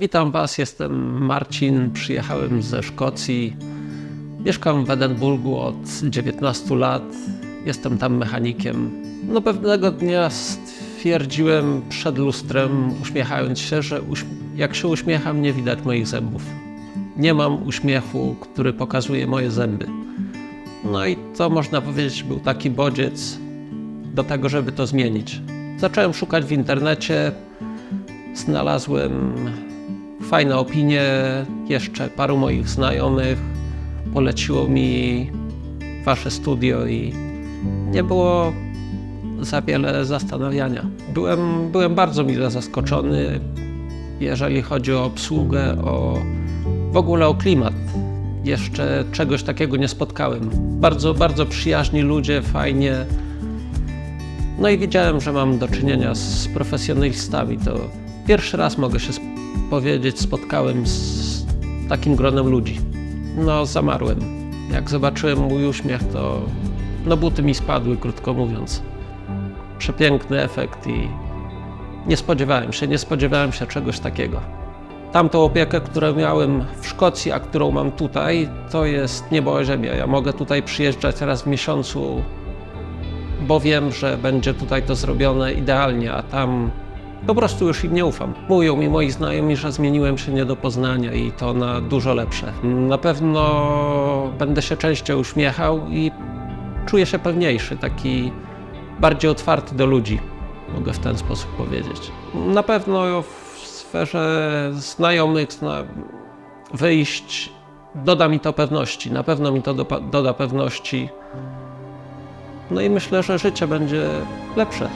Witam Was, jestem Marcin, przyjechałem ze Szkocji. Mieszkam w Edynburgu od 19 lat, jestem tam mechanikiem. No pewnego dnia stwierdziłem przed lustrem, uśmiechając się, że jak się uśmiecham, nie widać moich zębów. Nie mam uśmiechu, który pokazuje moje zęby. No i to można powiedzieć był taki bodziec do tego, żeby to zmienić. Zacząłem szukać w internecie, znalazłem fajne opinie, jeszcze paru moich znajomych poleciło mi wasze studio i nie było za wiele zastanawiania. Byłem, byłem bardzo mile zaskoczony, jeżeli chodzi o obsługę, o w ogóle o klimat. Jeszcze czegoś takiego nie spotkałem. Bardzo, bardzo przyjaźni ludzie, fajnie. No i wiedziałem, że mam do czynienia z profesjonalistami. To pierwszy raz mogę się sp- powiedzieć, spotkałem z takim gronem ludzi. No, zamarłem. Jak zobaczyłem mój uśmiech, to no buty mi spadły, krótko mówiąc. Przepiękny efekt i nie spodziewałem się, nie spodziewałem się czegoś takiego. Tamtą opiekę, którą miałem w Szkocji, a którą mam tutaj, to jest niebo ziemia. Ja mogę tutaj przyjeżdżać raz w miesiącu, bo wiem, że będzie tutaj to zrobione idealnie, a tam po prostu już im nie ufam. Mówią mi moi znajomi, że zmieniłem się nie do poznania i to na dużo lepsze. Na pewno będę się częściej uśmiechał i czuję się pewniejszy, taki bardziej otwarty do ludzi, mogę w ten sposób powiedzieć. Na pewno w sferze znajomych zna... wyjść doda mi to pewności, na pewno mi to doda pewności. No i myślę, że życie będzie lepsze.